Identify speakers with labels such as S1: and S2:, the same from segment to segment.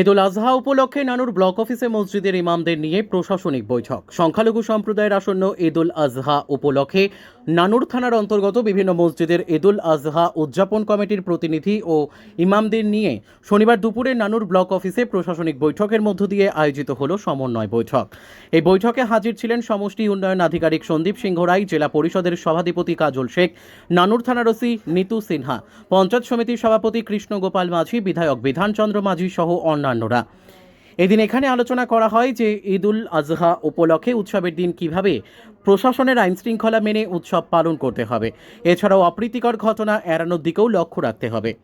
S1: ঈদুল আজহা উপলক্ষে নানুর ব্লক অফিসে মসজিদের ইমামদের নিয়ে প্রশাসনিক বৈঠক। সংখ্যালঘু সম্প্রদায়ের আসন্ন ঈদুল আজহা উপলক্ষে নানুর থানার অন্তর্গত বিভিন্ন মসজিদের ঈদুল আজহা উদযাপন কমিটির প্রতিনিধি ও ইমামদের নিয়ে শনিবার দুপুরে নানুর ব্লক অফিসে প্রশাসনিক বৈঠকের মধ্য দিয়ে আয়োজিত হল সমন্বয় বৈঠক। এই বৈঠকে হাজির ছিলেন সমষ্টি উন্নয়ন আধিকারিক সন্দীপ সিংহ রায়, জেলা পরিষদের সভাধিপতি কাজল শেখ, নানুর থানার ওসি নিতু সিনহা, পঞ্চায়েত সমিতির সভাপতি কৃষ্ণ গোপাল মাঝি, বিধায়ক বিধানচন্দ্র মাঝি সহ অন্যান্যরা। এদিন এখানে আলোচনা করা হয় যে ঈদুল আজহা উপলক্ষে উৎসবের দিন কীভাবে প্রশাসনের আইন শৃঙ্খলা মেনে উৎসব পালন করতে হবে। এছাড়াও অপ্রীতিকর ঘটনা এড়ানোর দিকেও লক্ষ্য রাখতে হবে।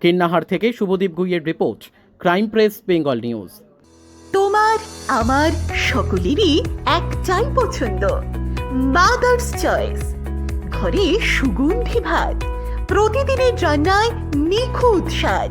S1: কিন্নাহার থেকে শুভদীপ গুইয়ের report, crime press, Bengal news.
S2: তোমার, আমার সকলেরই একটাই পছন্দ মাদার্স চয়েস ঘরে সুগন্ধি ভাত, প্রতিদিনের রান্নায় নিখুঁত স্বাদ।